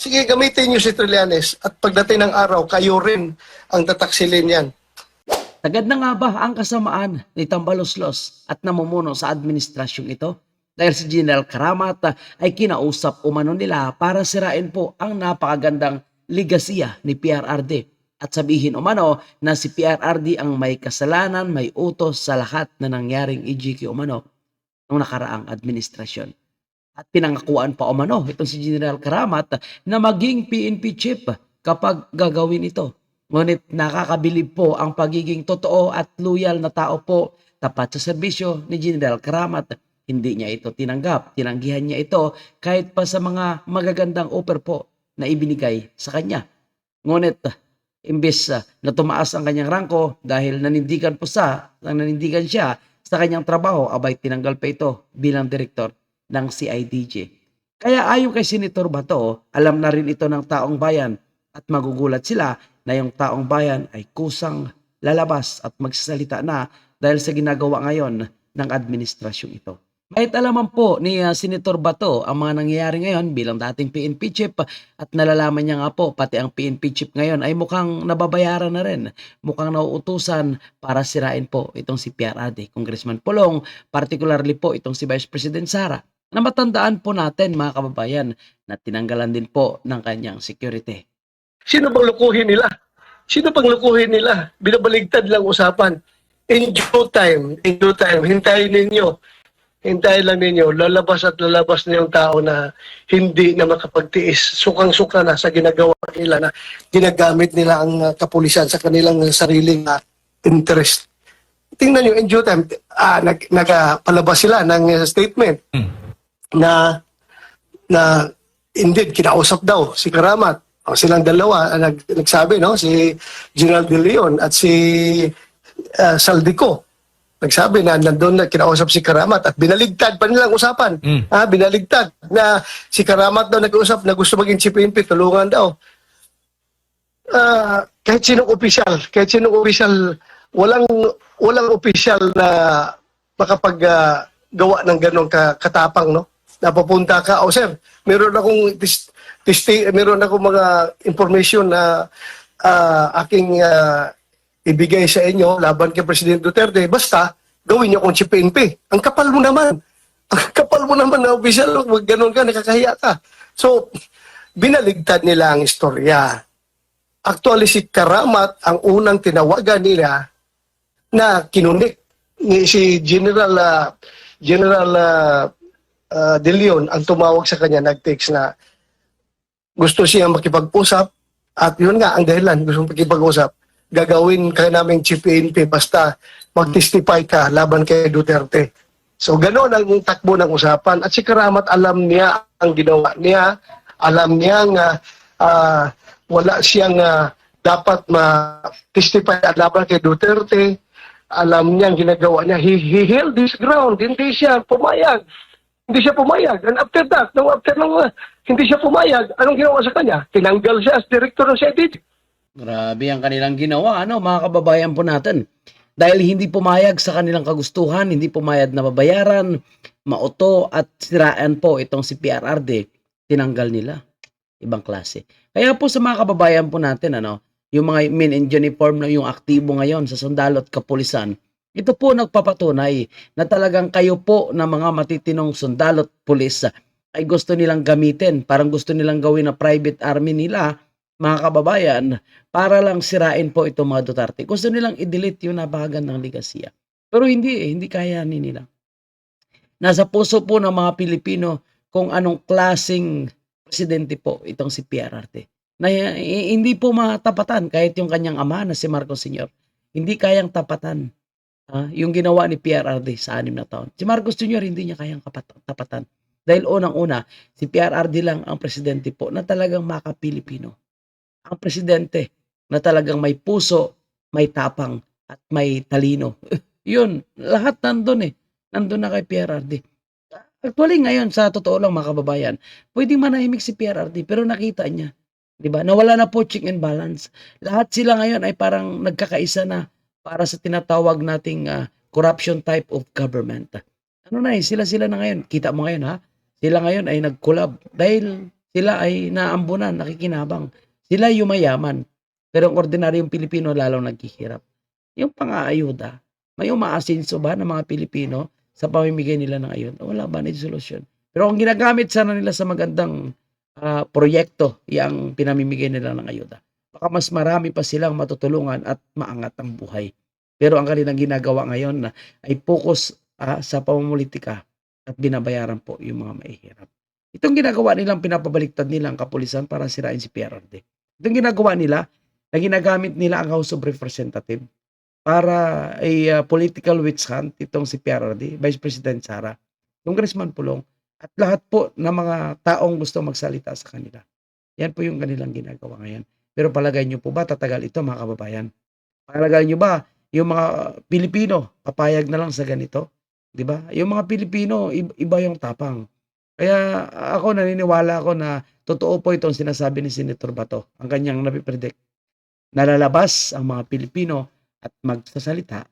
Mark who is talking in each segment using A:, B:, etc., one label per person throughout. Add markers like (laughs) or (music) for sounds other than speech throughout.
A: Sige, gamitin niyo si Trillanes at pagdating ng araw, kayo rin ang tataksilin yan.
B: Tagad na nga ba ang kasamaan ni Tambaloslos at namumuno sa administrasyong ito? Dahil si General Karamat ay kinausap umano nila para sirain po ang napakagandang ligasiya ni PRRD at sabihin umano na si PRRD ang may kasalanan, may utos sa lahat na nangyaring EGQ umano ng nakaraang administrasyon. At pinangakuan pa umano itong si General Karamat na maging PNP chief kapag gagawin ito. Ngunit nakakabilib po ang pagiging totoo at loyal na tao po tapat sa serbisyo ni General Karamat. Hindi niya ito tinanggap. Tinanggihan niya ito kahit pa sa mga magagandang offer po na ibinigay sa kanya. Ngunit imbes na tumaas ang kanyang rangko dahil nanindigan po sa, nanindigan siya sa kanyang trabaho, abay tinanggal pa ito bilang direktor ng CIDJ. Kaya ayon kay Senator Bato, alam na rin ito ng taong bayan at magugulat sila na yung taong bayan ay kusang lalabas at magsasalita na dahil sa ginagawa ngayon ng administrasyong ito. Kahit alaman po ni uh, Senator Bato ang mga nangyayari ngayon bilang dating PNP chief at nalalaman niya nga po pati ang PNP chief ngayon ay mukhang nababayaran na rin. Mukhang nauutusan para sirain po itong si PRRD, Congressman Pulong, particularly po itong si Vice President Sara na matandaan po natin mga kababayan na tinanggalan din po ng kanyang security.
A: Sino bang lukuhin nila? Sino bang lukuhin nila? Binabaligtad lang usapan. In due time, in due time, hintayin ninyo. Hintayin lang ninyo. Lalabas at lalabas na yung tao na hindi na makapagtiis. Sukang-suka na sa ginagawa nila na ginagamit nila ang uh, kapulisan sa kanilang sariling uh, interest. Tingnan nyo, in due time, ah, nag, nagpalabas sila ng uh, statement na na indeed kinausap daw si Karamat. O silang dalawa ang nag, nagsabi no si General De Leon at si uh, Saldico. Nagsabi na nandun na kinausap si Karamat at binaligtad pa nilang usapan.
C: Mm.
A: Ah, binaligtad na si Karamat daw nag-usap na gusto maging chief tulungan daw. Ah, kahit sinong opisyal, kahit sinong opisyal, walang walang opisyal na makapag ah, gawa ng ganong ka, katapang, no? Napapunta ka, oh sir, meron akong tis, tisti, meron akong mga information na ah, aking ah, ibigay sa inyo laban kay President Duterte. Basta, gawin niyo kung PNP. Ang kapal mo naman. (laughs) Ang kapal mo naman na opisyal, wag ganun ka, nakakahiya ka. So, binaligtad nila ang istorya. Actually, si Karamat ang unang tinawagan nila na kinunik ni si General ah, General ah, ah, De Leon ang tumawag sa kanya nag-text na gusto siya makipag-usap at yun nga ang dahilan gusto makipag-usap gagawin ka namin chief basta mag-testify ka laban kay Duterte. So ganoon ang takbo ng usapan at si Karamat alam niya ang ginawa niya, alam niya nga ah, wala siyang ah, dapat ma-testify at laban kay Duterte. Alam niya ang ginagawa niya. He, he held this ground. Hindi siya pumayag. Hindi siya pumayag. And after that, no, after nung ah, hindi siya pumayag, anong ginawa sa kanya? Tinanggal siya as director ng CIDG.
B: Grabe ang kanilang ginawa, ano, mga kababayan po natin. Dahil hindi pumayag sa kanilang kagustuhan, hindi pumayag na babayaran, mauto at siraan po itong si PRRD, tinanggal nila. Ibang klase. Kaya po sa mga kababayan po natin, ano, yung mga men in uniform na yung aktibo ngayon sa sundalo at kapulisan, ito po nagpapatunay na talagang kayo po na mga matitinong sundalo at pulis ay gusto nilang gamitin, parang gusto nilang gawin na private army nila, mga kababayan, para lang sirain po itong mga Duterte. Gusto nilang i-delete yung napakagandang ligasiya. Pero hindi eh, hindi kaya ni nila. Nasa puso po ng mga Pilipino kung anong klasing presidente po itong si PRRT. Na eh, hindi po matapatan kahit yung kanyang ama na si Marcos Sr. Hindi kayang tapatan ah, yung ginawa ni PRRD sa anim na taon. Si Marcos Sr. hindi niya kayang tapatan. Dahil unang-una, si PRRD lang ang presidente po na talagang maka-Pilipino. Ang presidente na talagang may puso, may tapang, at may talino. (laughs) Yun, lahat nandun eh. Nandun na kay PRRD. Actually ngayon, sa totoo lang mga kababayan, pwedeng manahimik si PRRD pero nakita niya, 'di ba? Nawala na po check and balance. Lahat sila ngayon ay parang nagkakaisa na para sa tinatawag nating ah, corruption type of government. Ano na eh, sila-sila na ngayon. Kita mo ngayon ha, sila ngayon ay nag-collab dahil sila ay naambunan, nakikinabang. Sila yung mayaman. Pero ang ordinaryong Pilipino lalong naghihirap. Yung pang-aayuda, may umaasinso ba ng mga Pilipino sa pamimigay nila ng ayuda? Wala ba na solusyon? Pero kung ginagamit sana nila sa magandang ah, proyekto, yung pinamimigay nila ng ayuda, baka mas marami pa silang matutulungan at maangat ang buhay. Pero ang kanilang ginagawa ngayon ay focus ah, sa pamumulitika at binabayaran po yung mga mahihirap. Itong ginagawa nilang pinapabaliktad nila ang kapulisan para sirain si PRRD. Itong ginagawa nila na ginagamit nila ang House of Representative para ay ah, political witch hunt itong si PRRD, Vice President Sara, Congressman Pulong, at lahat po ng mga taong gusto magsalita sa kanila. Yan po yung kanilang ginagawa ngayon. Pero palagay nyo po ba tatagal ito mga kababayan? Palagay nyo ba yung mga Pilipino papayag na lang sa ganito? 'Di ba? Yung mga Pilipino ib- iba yung tapang. Kaya ako naniniwala ako na totoo po itong sinasabi ni Senator Bato. Ang kanyang napipredict. Nalalabas ang mga Pilipino at magsasalita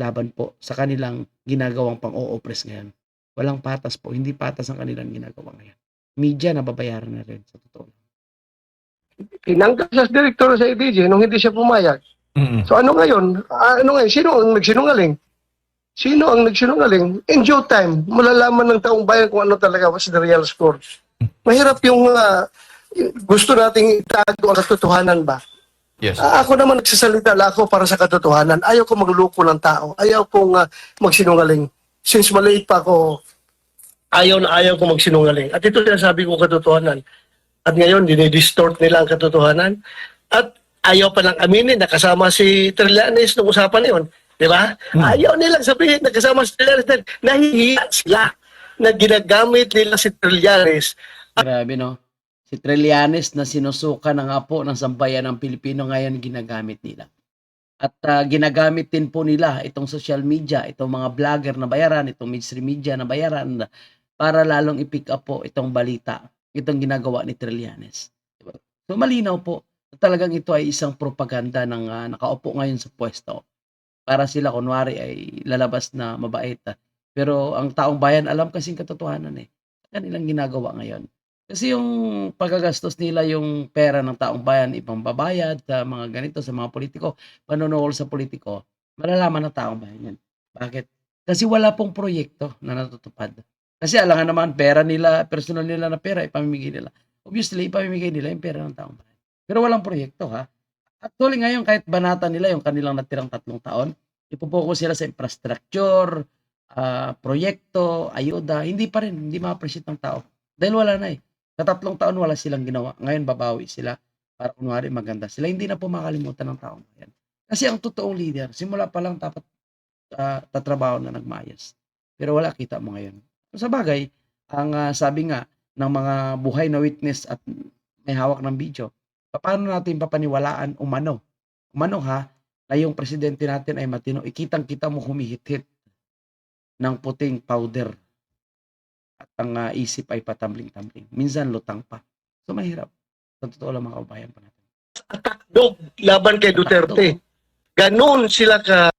B: laban po sa kanilang ginagawang pang-o-oppress ngayon. Walang patas po, hindi patas ang kanilang ginagawa ngayon. Media nababayaran na rin sa totoo.
A: Tinanggal siya sa direktor sa ADG nung hindi siya pumayag.
C: Mm-mm.
A: So ano ngayon? Ah, ano ngayon? Sino ang nagsinungaling? Sino ang nagsinungaling? In due time, malalaman ng taong bayan kung ano talaga was the real score. Mahirap yung ah, gusto nating itago ang katotohanan ba?
C: Yes.
A: Ah, ako naman nagsasalita lang ako para sa katotohanan. Ayaw ko magloko ng tao. Ayaw kong ah, magsinungaling. Since maliit pa ako, ayaw na ayaw ko magsinungaling. At ito sinasabi ko katotohanan. At ngayon, dinidistort nila ang katotohanan. At ayaw pa lang aminin na kasama si Trillanes nung usapan na yun. Di ba? Ayaw nilang sabihin na kasama si Trillanes dahil nahihiya sila na ginagamit nila si Trillanes
B: Grabe no. Si Trillanes na sinusuka na nga po ng sambayan ng Pilipino ngayon ginagamit nila. At ah, ginagamit din po nila itong social media, itong mga vlogger na bayaran, itong mainstream media na bayaran para lalong i-pick up po itong balita, itong ginagawa ni Trillanes. Diba? So malinaw po, talagang ito ay isang propaganda ng ah, nakaupo ngayon sa pwesto. Para sila kunwari ay lalabas na mabait. ah. Pero ang taong bayan alam kasing katotohanan eh. Kanilang ginagawa ngayon. Kasi yung pagagastos nila yung pera ng taong bayan, ibang babayad sa mga ganito, sa mga politiko, panonood sa politiko, malalaman ng taong bayan yan. Bakit? Kasi wala pong proyekto na natutupad. Kasi alangan naman, pera nila, personal nila na pera, ipamimigay nila. Obviously, ipamimigay nila yung pera ng taong bayan. Pero walang proyekto ha. Actually ngayon, kahit banata nila yung kanilang natirang tatlong taon, ipopokus sila sa infrastructure, ah, proyekto, ayuda, hindi pa rin, hindi ma-appreciate ng tao. Dahil wala na eh. Sa tatlong taon wala silang ginawa. Ngayon babawi sila para kunwari maganda sila. Hindi na po makalimutan ng taong bayan. Kasi ang totoong leader, simula pa lang dapat ah, tatrabaho na nagmayas. Pero wala kita mo ngayon. Sa bagay, ang ah, sabi nga ng mga buhay na witness at may hawak ng video, paano natin papaniwalaan umano? Umano ha, na yung presidente natin ay matino, ikitang-kita mo humihit-hit ng puting powder at ang ah, isip ay patambling-tambling. Minsan lutang pa. So mahirap. Sa totoo lang mga kabayan pa natin.
A: dog laban kay Duterte. Ganon sila ka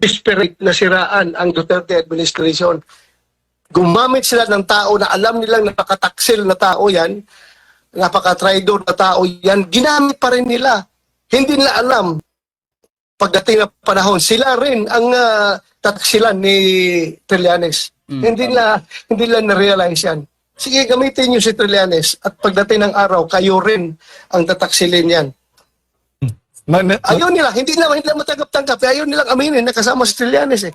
A: desperate na siraan ang Duterte administration. Gumamit sila ng tao na alam nilang napakataksil na tao yan, napaka-traidor na tao yan, ginamit pa rin nila. Hindi nila alam pagdating ng panahon, sila rin ang uh, tataksilan ni Trillanes.
B: Mm,
A: hindi nila hindi nila na-realize yan. Sige, gamitin niyo si Trillanes at pagdating ng araw, kayo rin ang tataksilin yan.
C: Ma- na-
A: Ayaw nila, hindi nila, hindi nila matanggap-tanggap. Ayaw nilang aminin na kasama si Trillanes eh.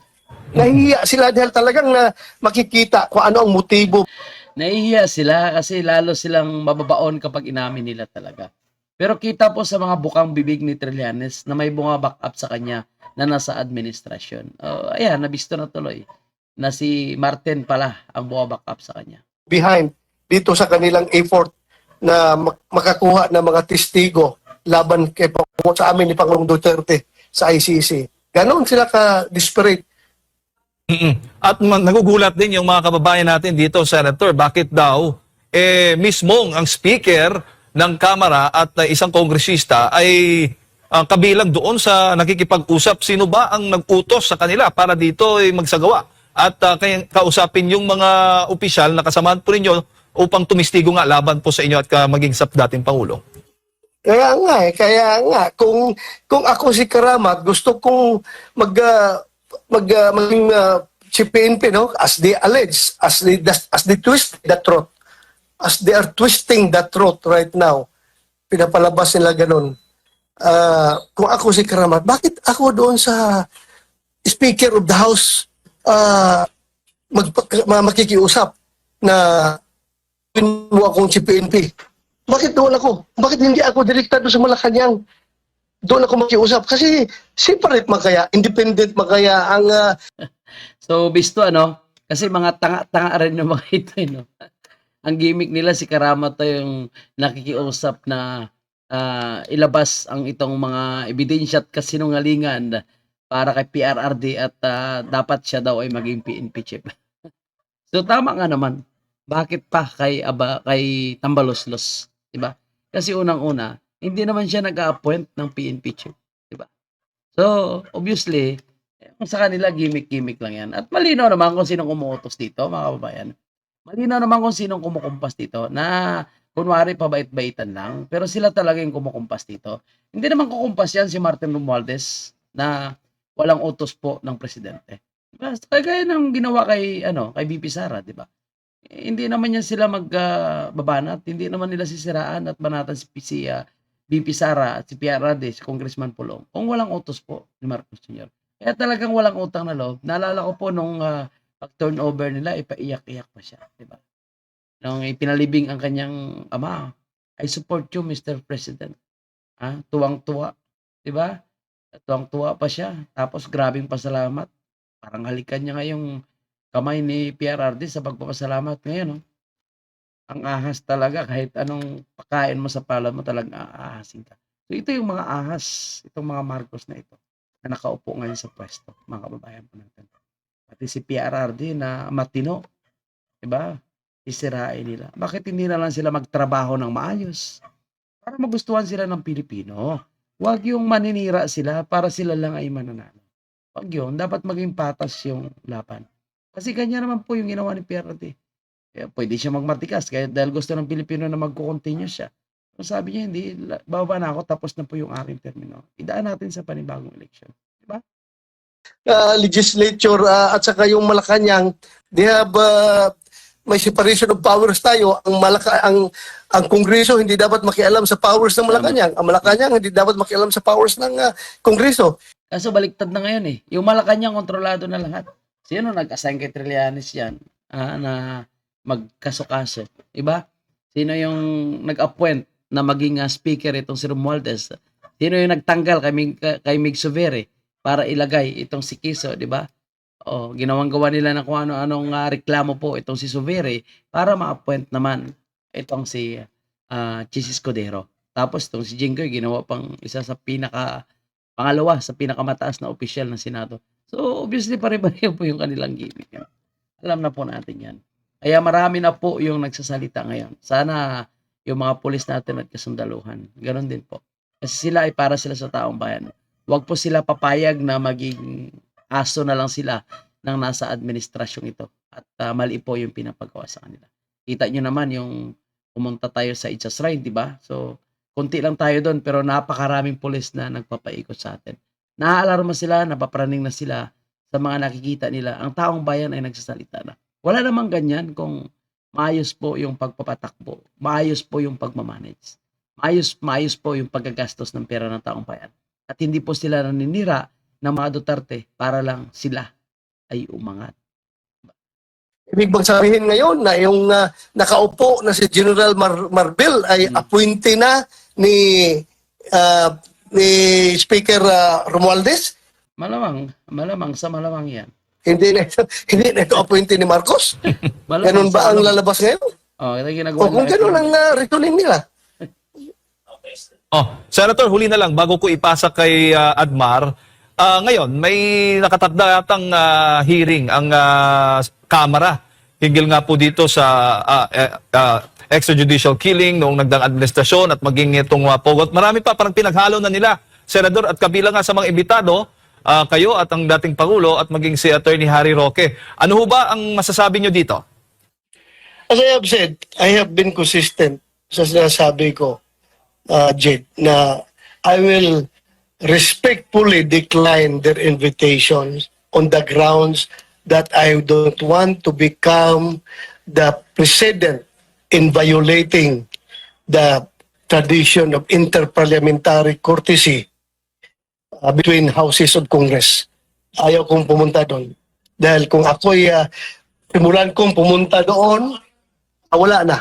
A: Nahihiya sila dahil talagang na makikita kung ano ang motibo.
B: Nahihiya sila kasi lalo silang mababaon kapag inamin nila talaga. Pero kita po sa mga bukang bibig ni Trillanes na may bunga back up sa kanya na nasa administrasyon. Oh, ayan, nabisto na tuloy na si Martin pala ang bunga back up sa kanya.
A: behind dito sa kanilang effort na mak- makakuha ng mga testigo laban kay sa amin ni Pangulong Duterte sa ICC. Ganon sila ka-desperate.
C: Mm-mm. At nagugulat din yung mga kababayan natin dito, Senator, bakit daw eh mismong ang speaker ng Kamara at uh, isang kongresista ay ang kabilang doon sa nakikipag-usap. Sino ba ang nag-utos sa kanila para dito ay magsagawa? At uh, kausapin yung mga opisyal na kasamahan po ninyo upang tumistigo nga laban po sa inyo at ka- maging sa dating Pangulo?
A: Kaya nga eh, kaya nga kung kung ako si Karamat, gusto kong mag ah, mag ah, maging ah, si PNP no as they allege, as they as they twist the truth. As they are twisting the truth right now. Pinapalabas nila ganun. Ah, kung ako si Karamat, bakit ako doon sa Speaker of the House ah mag, ma- makikiusap na mo akong si PNP. Bakit doon ako? Bakit hindi ako direkta doon sa Malacanang? Doon ako makiusap. Kasi separate man kaya, independent man kaya ang ah, (laughs)
B: So, bisto ano, kasi mga tanga-tanga rin yung mga (laughs) ito, eh, no? Ang gimmick nila si Karamat to yung nakikiusap na ah, ilabas ang itong mga ebidensya at kasinungalingan para kay PRRD at ah, dapat siya daw ay maging PNP chief. (laughs) so tama nga naman. Bakit pa kay aba kay Tambaloslos, 'di ba? Kasi unang-una, hindi naman siya nag-appoint ng PNP chief, 'di ba? So, obviously, kung sa kanila gimmick-gimmick lang yan. At malinaw naman kung sinong umuutos dito, mga kababayan. Malinaw naman kung sinong kumukumpas dito na kunwari pabait-baitan lang. Pero sila talaga yung kumukumpas dito. Hindi naman kukumpas yan si Martin Romualdez na walang utos po ng presidente. Diba? Kaya ng ginawa kay, ano, kay BP Sara, di ba? Eh, hindi naman yan sila magbabanat. hindi naman nila sisiraan at banatan si, si ah, BP Sara at si PRD, si Congressman Pulong. Kung walang utos po ni Marcos Jr. Kaya talagang walang utang na loob. Naalala ko po nung ah, pag-turnover nila, ipaiyak-iyak pa siya. Di ba? Nung ipinalibing ang kanyang ama, I support you, Mr. President. Ah, tuwang-tuwa. Di ba? Tuwang-tuwa pa siya. Tapos grabing pasalamat. Parang halikan niya ngayong kamay ni PRRD sa pagpapasalamat ngayon. Oh. Ang ahas talaga, kahit anong pakain mo sa palad mo, talagang aahasin ka. So ito yung mga ahas, itong mga Marcos na ito na nakaupo ngayon sa pwesto, mga kababayan po natin. Pati si PRRD na matino, di ba? Isirain nila. Bakit hindi na lang sila magtrabaho ng maayos? Para magustuhan sila ng Pilipino. Huwag yung maninira sila para sila lang ay mananalo. Huwag yun. Dapat maging patas yung laban. Kasi ganyan naman po yung ginawa ni PRRD. Kaya pwede siya magmatikas kaya dahil gusto ng Pilipino na magko-continue siya. So sabi niya, hindi, bababa na ako, tapos na po yung aking termino. Idaan natin sa panibagong election.
A: ah, legislature ah, at saka yung Malacanang, they have ah, may separation of powers tayo. Ang Malaka ang ang Kongreso hindi dapat makialam sa powers ng Malacanang. Ang Malacanang hindi dapat makialam sa powers ng ah, Kongreso.
B: Kaso baliktad na ngayon eh. Yung Malacanang kontrolado na lahat. Sino nag-assign kay Trillanes yan ah, na magkaso-kaso? Iba? Sino yung nag-appoint na maging ah, speaker itong si Romualdez? Sino yung nagtanggal kay Mig, kay Mig Suvere para ilagay itong si Kiso, di ba? O, ginawang gawa nila na kung ano-anong ah, reklamo po itong si Suvere para ma-appoint naman itong si ah, Chis Escudero. Tapos itong si Jinggoy ginawa pang isa sa pinaka pangalawa sa pinakamataas na opisyal ng Senado. So obviously pare-pareho po yung kanilang gimmick. Alam na po natin yan. Kaya marami na po yung nagsasalita ngayon. Sana yung mga pulis natin at kasundaluhan. Ganon din po. Kasi sila ay para sila sa taong bayan. Huwag po sila papayag na maging aso na lang sila ng nasa administrasyong ito. At ah, mali po yung pinapagawa sa kanila. Kita nyo naman yung pumunta tayo sa Just Right, di ba? So, konti lang tayo doon pero napakaraming pulis na nagpapaikot sa atin. Naaalarma sila, napapraning na sila sa mga nakikita nila. Ang taong bayan ay nagsasalita na. Wala namang ganyan kung maayos po yung pagpapatakbo, maayos po yung pagmamanage, maayos, maayos po yung paggagastos ng pera ng taong bayan. At hindi po sila naninira ng mga Duterte para lang sila ay umangat.
A: Ibig bang sabihin ngayon na yung ah, nakaupo na si General Mar- Marbil ay
B: Hmm.
A: appointee na ni ah, ni Speaker ah, Romualdez?
B: Malamang, malamang sa malamang yan.
A: Hindi na (laughs) hindi na ito appointee ni Marcos? (laughs) Ganun ba ang lalabas ngayon?
B: Oh, ito yung ginagawa
A: O kung
B: nila.
A: ganun ang uh, retuning nila.
C: Oh, Senator, huli na lang bago ko ipasa kay ah, Admar. Ah, ngayon, may nakatatda yatang ah, hearing ang ah, Kamara hinggil nga po dito sa ah, eh, ah, extrajudicial killing noong nagdang administrasyon at maging itong uh, pogot. Marami pa parang pinaghalo na nila, Senador, at kabilang nga sa mga imbitado, ah, kayo at ang dating Pangulo at maging si Attorney Harry Roque. Ano ho ba ang masasabi nyo dito?
A: As I have said, I have been consistent sa sinasabi ko, uh, Jed, na I will respectfully decline their invitations on the grounds that I don't want to become the precedent in violating the tradition of interparliamentary courtesy uh, between houses of Congress. Ayaw kong pumunta doon. Dahil kung ako'y uh, simulan kong pumunta doon, ah, wala na.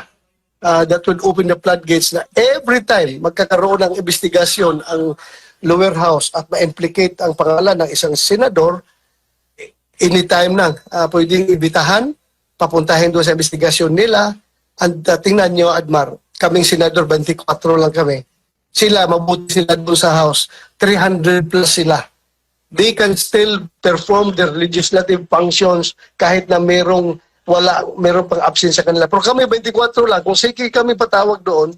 A: Uh, that would open the floodgates na every time magkakaroon ng investigasyon ang lower house at ma-implicate ang pangalan ng isang senador, anytime na uh, pwedeng ibitahan, papuntahin doon sa investigasyon nila, and uh, tingnan nyo, Admar, kaming senador, 24 lang kami, sila, mabuti sila doon sa house, 300 plus sila. They can still perform their legislative functions kahit na merong wala, meron pang absence sa kanila. Pero kami 24 lang, kung sige kami patawag doon,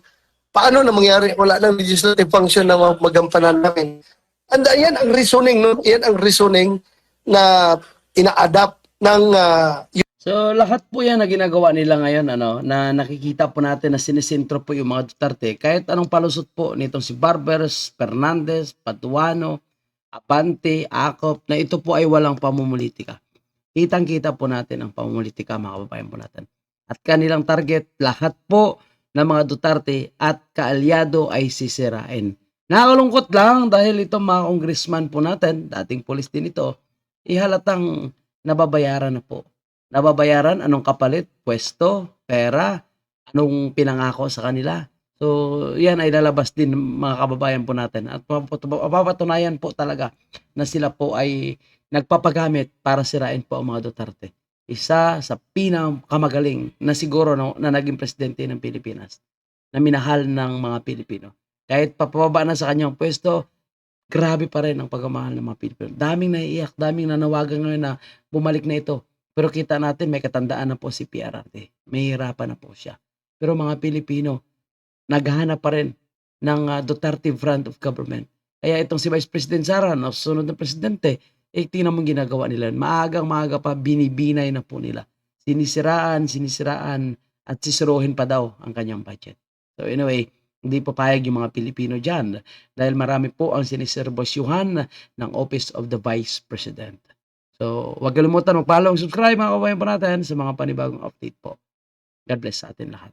A: paano na mangyari? Wala nang legislative function na mag- magampanan namin. And uh, ang reasoning, no? Yan ang reasoning na ina-adapt ng uh,
B: So lahat po yan na ginagawa nila ngayon ano na nakikita po natin na sinisentro po yung mga Duterte kahit anong palusot po nitong si Barbers, Fernandez, Patuano, Apante, Acop na ito po ay walang pamumulitika. Kitang-kita po natin ang pamumulitika mga kababayan po natin. At kanilang target lahat po ng mga Duterte at kaalyado ay sisirain. Nakakalungkot lang dahil itong mga congressman po natin, dating polis din ito, ihalatang nababayaran na po nababayaran, anong kapalit, pwesto, pera, anong pinangako sa kanila. So, yan ay lalabas din mga kababayan po natin. At mapapatunayan po talaga na sila po ay nagpapagamit para sirain po ang mga Duterte. Isa sa pinakamagaling na siguro na, na naging presidente ng Pilipinas na minahal ng mga Pilipino. Kahit papababa na sa kanyang pwesto, grabe pa rin ang pagmamahal ng mga Pilipino. Daming naiiyak, daming nanawagan ngayon na bumalik na ito. Pero kita natin may katandaan na po si PRRT. May hirapan na po siya. Pero mga Pilipino, naghahanap pa rin ng uh, Duterte front of government. Kaya itong si Vice President Sara, na susunod na presidente, eh tingnan mo ginagawa nila. Maagang maaga pa, binibinay na po nila. Sinisiraan, sinisiraan, at sisiruhin pa daw ang kanyang budget. So anyway, hindi papayag yung mga Pilipino dyan dahil marami po ang siniserbosyuhan ng Office of the Vice President. So, huwag kalimutan mag-follow, subscribe mga kabayan po natin sa mga panibagong update po. God bless sa atin lahat.